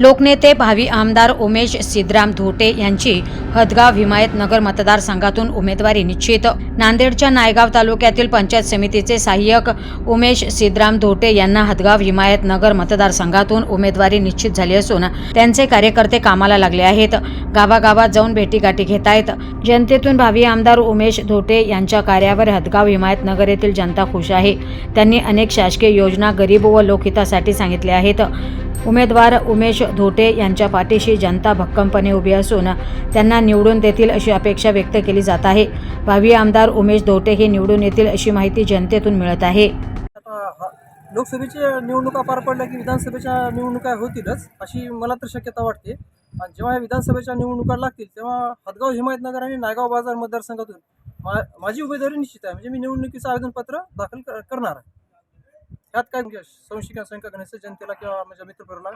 लोकनेते भावी आमदार उमेश सिद्धराम धोटे यांची हदगाव हिमायतनगर मतदारसंघातून उमेदवारी निश्चित. नांदेडच्या नायगाव तालुक्यातील पंचायत समितीचे सहाय्यक उमेश सिद्धराम धोटे यांना हदगाव हिमायतनगर मतदारसंघातून उमेदवारी निश्चित झाली असून त्यांचे कार्यकर्ते कामाला लागले आहेत. गावागावात जाऊन भेटीगाठी घेत आहेत जनतेतून भावी आमदार उमेश धोटे यांच्या कार्यावर हदगाव हिमायतनगर येथील जनता खुश आहे. त्यांनी अनेक शासकीय योजना गरीब व लोकहितासाठी सांगितल्या आहेत. उमेदवार उमेश धोटे यांच्या पाठीशी जनता भक्कमपणे उभी असून त्यांना निवडून देतील अशी अपेक्षा व्यक्त केली जात आहे. भावी आमदार उमेश धोटे हे निवडून येतील अशी माहिती जनतेतून मिळत आहे. लोकसभेच्या निवडणुका पार पडल्या की विधानसभेच्या निवडणुका होतीलच अशी मला तर शक्यता वाटते. आणि जेव्हा या विधानसभेच्या निवडणुका लागतील तेव्हा हदगाव हिमायतनगर आणि नायगाव बाजार मतदारसंघातून मा माझी उमेदवारी निश्चित आहे. म्हणजे मी निवडणुकीचं आवेदनपत्र दाखल कर- करणार आहे. त्यात काय म्हणजे संशय शंका घेण्याचं जनतेला किंवा माझ्या मित्रपुराला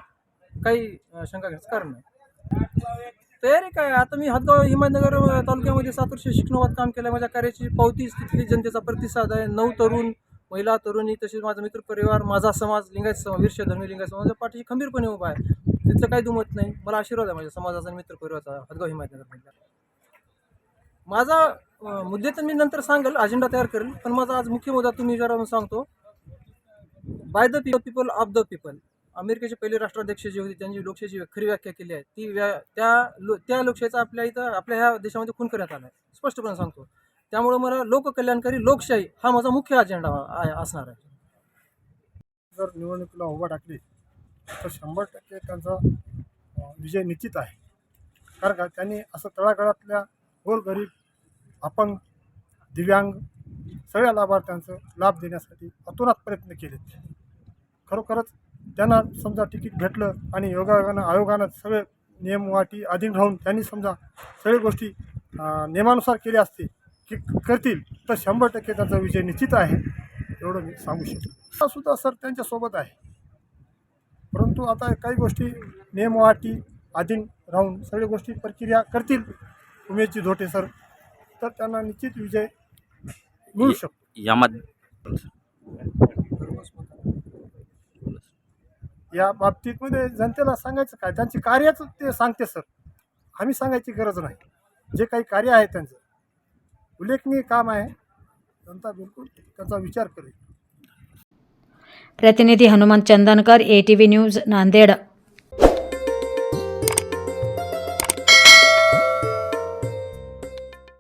काही शंका घेण्याचं कारण नाही. तयारी काय आता मी हदगाव हिमायतनगर तालुक्यामध्ये सात वर्ष शिक्षणात काम केलं माझ्या कार्याची पावती तिथली जनतेचा प्रतिसाद आहे. नऊ तरुण महिला तरुणी तसेच माझा मित्र परिवार माझा समाज लिंगायत समाज वीरशे धर्मी लिंगायत समाजाच्या पाठीशी खंबीरपणे उभा आहे. तिथलं काही दुमत नाही. मला आशीर्वाद आहे माझ्या समाजाचा आणि मित्र परिवाराचा हदगाव हिमायतनगर माझा मुद्दे तर मी नंतर सांगेल अजेंडा तयार करेल. पण माझा आज मुख्य मुद्दा तुम्ही जरा सांगतो by the people of the people अमेरिकेचे पहिले राष्ट्राध्यक्ष जे होते त्यांची लोकशाहीची खरी व्याख्या केली आहे. ती व्या त्या लो त्या लोकशाहीचा आपल्या इथं आपल्या ह्या देशामध्ये खून करण्यात आला आहे स्पष्टपणे सांगतो. त्यामुळं मला लोककल्याणकारी लोकशाही हा माझा मुख्य अजेंडा आहे असणार आहे. जर निवडणुकीला उभा टाकली तर शंभर टक्के त्यांचा विजय निश्चित आहे. कारण का त्यांनी असं तळागाळातल्या गोरगरीब अपंग दिव्यांग सगळ्या लाभार्थ्यांचं लाभ देण्यासाठी अतोनात प्रयत्न केलेत. खरोखरच त्यांना समजा तिकीट भेटलं आणि योगायोगानं आयोगानं सगळे नियम वाटी अधीन राहून त्यांनी समजा सगळ्या गोष्टी नियमानुसार केल्या असतील की करतील तर शंभर टक्के त्यांचा विजय निश्चित आहे एवढं मी सांगू शकतो. सुद्धा सर त्यांच्यासोबत आहे. परंतु आता काही गोष्टी नियमवाटी अधीन राहून सगळ्या गोष्टी प्रक्रिया करतील उमेशजी धोटे सर तर त्यांना निश्चित विजय मिळू शकतो. यामध्ये या बाबतीतमध्ये जनतेला सांगायचं काय? त्यांची कार्याचं ते सांगते सर. आम्ही सांगायची गरज नाही. जे काही कार्य आहे त्यांचं. उल्लेखनीय काम आहे. जनता बिलकुल त्याचा विचार करेल. प्रतिनिधी Hanuman Chandankar A T V news Nanded.